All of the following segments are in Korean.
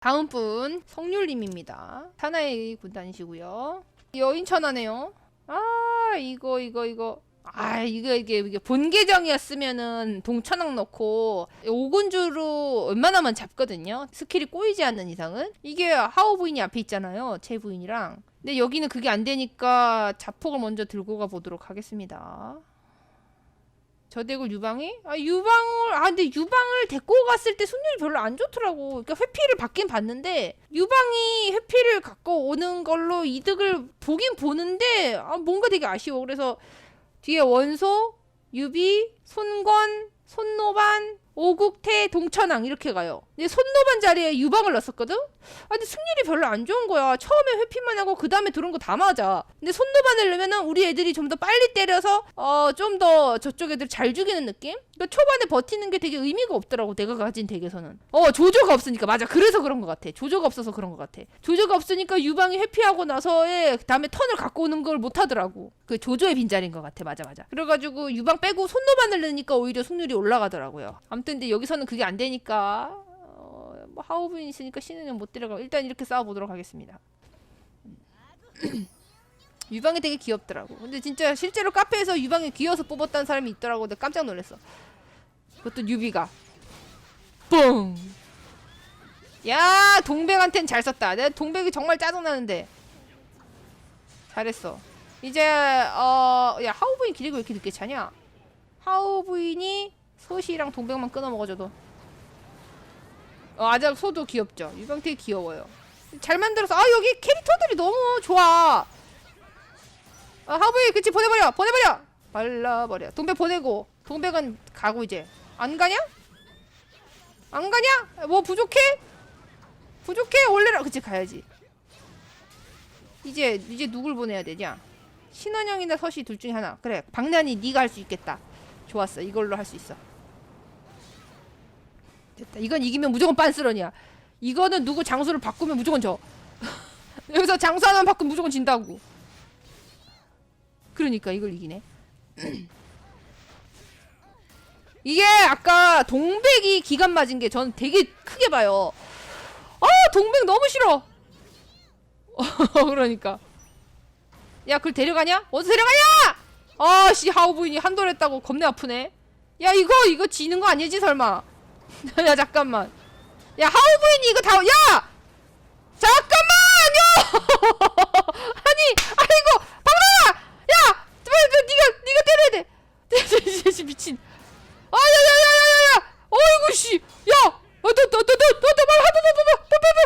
다음 분 성률님입니다. 하나의 군단이시고요. 여인 천하네요. 아 이거 이거 이거 아 이거 이게 이게 본 계정이었으면은 동천왕 넣고 오군주로 웬만하면 잡거든요. 스킬이 꼬이지 않는 이상은 이게 하오 부인이 앞에 있잖아요. 제 부인이랑. 근데 여기는 그게 안 되니까 자폭을 먼저 들고 가 보도록 하겠습니다. 저대굴 유방이? 아 유방을 아 근데 유방을 데리고 갔을 때 승률이 별로 안 좋더라고. 그러니까 회피를 받긴 봤는데 유방이 회피를 갖고 오는 걸로 이득을 보긴 보는데 아 뭔가 되게 아쉬워. 그래서 뒤에 원소, 유비, 손권, 손노반, 오국태, 동천왕 이렇게 가요. 근데 손노반 자리에 유방을 넣었거든? 아 근데 승률이 별로 안 좋은 거야. 처음에 회피만 하고 그 다음에 들어온 거 다 맞아. 근데 손노반을 넣으면은 우리 애들이 좀 더 빨리 때려서 어 좀 더 저쪽 애들 잘 죽이는 느낌? 그러니까 초반에 버티는 게 되게 의미가 없더라고 내가 가진 덱에서는. 어 조조가 없으니까 맞아. 그래서 그런 것 같아. 조조가 없어서 그런 것 같아. 조조가 없으니까 유방이 회피하고 나서의 그다음에 턴을 갖고 오는 걸 못 하더라고. 그 조조의 빈자리인 것 같아. 맞아 맞아. 그래가지고 유방 빼고 손노반을 넣으니까 오히려 승률이 올라가더라고요. 아무튼 근데 여기서는 그게 안 되니까 어, 뭐 하우빈 있으니까 신은 못 데려가. 일단 이렇게 싸워보도록 하겠습니다. 유방이 되게 귀엽더라고. 근데 진짜 실제로 카페에서 유방이 귀여워서 뽑았다는 사람이 있더라고. 내가 깜짝 놀랐어. 그것도 유비가. 뻥! 야, 동백한텐 잘 썼다. 내가 동백이 정말 짜증나는데. 잘했어. 이제, 어, 야, 하우 부인 기리고 왜 이렇게 늦게 차냐? 하우 부인이 소시랑 동백만 끊어 먹어줘도. 어, 아작 소도 귀엽죠. 되게 귀여워요. 잘 만들어서, 아, 여기 캐릭터들이 너무 좋아. 아, 하부이 그치 보내버려 보내버려 발라버려 동백 보내고 동백은 가고 이제 안 가냐? 안 가냐? 뭐 부족해? 부족해? 올래라 그치 가야지. 이제 이제 누굴 보내야 되냐? 신원영이나 서시 둘 중에 하나. 그래 박난이 네가 할 수 있겠다. 좋았어. 이걸로 할 수 있어. 됐다. 이건 이기면 무조건 빤스런이야. 이거는 누구 장소를 바꾸면 무조건 져. 여기서 장소 하나만 바꾸면 무조건 진다고. 그러니까 이걸 이기네. 이게 아까 동백이 기간 맞은 게 전 되게 크게 봐요. 아 동백 너무 싫어. 그러니까. 야 그걸 데려가냐? 어디 데려가냐? 아씨 하우 부인이 한돌했다고 겁내 아프네. 야 이거 이거 지는 거 아니지 설마? 야 잠깐만. 야 하우 부인이 이거 다 야! 잠깐만요! 아니 아이고 박나야! 야! 빨리 너 네가 네가 때려야 돼. 씨 미친. 아야야야야야야! 어이구 씨. 야! 너너너너너너 말 하다 봐봐. 봐봐.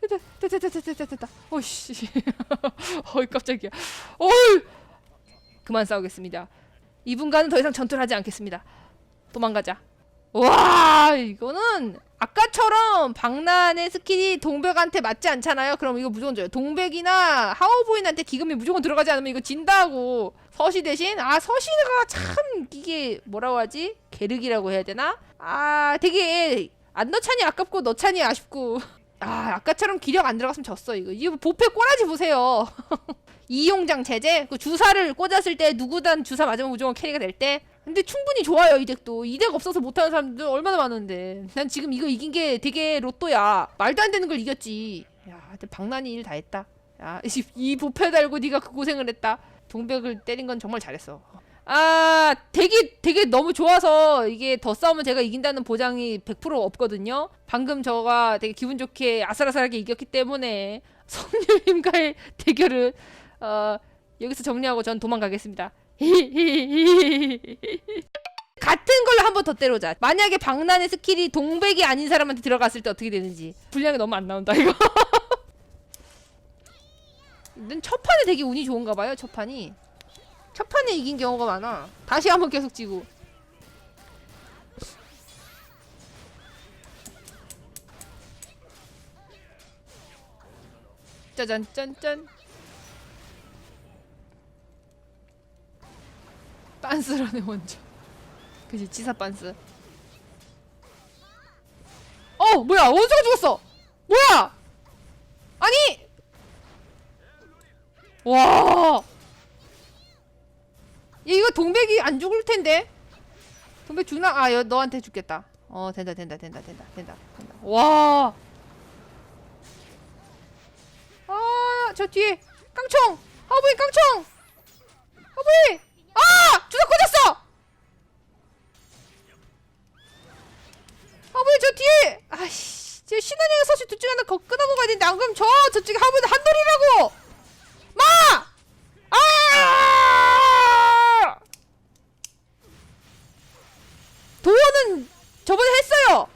됐다 됐다 됐다 됐다 됐다. 어씨. 어이 깜짝이야. 어이. 그만 싸우겠습니다. 이분과는 더 이상 전투를 하지 않겠습니다. 도망가자. 와 이거는 아까처럼 박난의 스킬이 동백한테 맞지 않잖아요. 그럼 이거 무조건 져요. 동백이나 하오보인한테 기금이 무조건 들어가지 않으면 이거 진다고. 서시 대신 아 서시가 참 이게 뭐라고 하지? 계륵이라고 해야 되나? 아 되게 안 넣자니 아깝고 넣자니 아쉽고. 아 아까처럼 기력 안 들어갔으면 졌어 이거. 이거 보패 꼬라지 보세요. 이용장 체제 그 주사를 꽂았을 때 누구든 주사 맞으면 무조건 캐리가 될 때. 근데 충분히 좋아요 이 덱도. 이 덱 없어서 못하는 사람들 얼마나 많은데. 난 지금 이거 이긴 게 되게 로또야. 말도 안 되는 걸 이겼지. 야 박난이 일 다 했다. 야이 이 보패 달고 네가 그 고생을 했다. 동백을 때린 건 정말 잘했어. 아 덱이 되게 너무 좋아서 이게 더 싸우면 제가 이긴다는 보장이 100% 없거든요. 방금 저가 되게 기분 좋게 아슬아슬하게 이겼기 때문에 성률님과의 대결은 어 여기서 정리하고 전 도망가겠습니다 같은 걸로 한 번 더 때려자. 만약에 박난의 스킬이 동백이 아닌 사람한테 들어갔을 때 어떻게 되는지. 분량이 너무 안 나온다 이거. 는첫 판에 되게 운이 좋은가 봐요. 첫 판이. 첫 판에 이긴 경우가 많아. 다시 한 번 계속 지고. 짜잔 짠짠. 빤스라네 완전 그지 치사 빤스. 어 뭐야 원수가 죽었어! 뭐야! 아니! 와! 이거 동백이 안 죽을 텐데? 동백 죽나? 아 여, 너한테 죽겠다. 어 된다 된다 된다 된다 된다 된다. 와 아 저 뒤에 깡총! 하부이 깡총! 하부이! 주사 꽂았어 하부이 저 뒤에 아씨 저 신한이가 서시 둘 중에 하나 거 끊어 먹어야 되는데 안 그러면 저 저쪽에 하부이 한돌이라고 마 아! 도원은 저번에 했어요.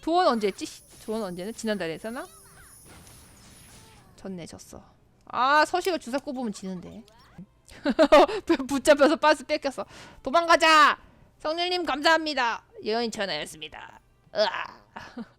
도원 언제 했지? 씨, 도원 언제는 지난달에 했었나? 졌네 졌어. 아 서시가 주사 꼽으면 지는데. 붙잡혀서 빠스 뺏겼어. 도망가자. 성렬님 감사합니다. 여인 전화였습니다. 으아.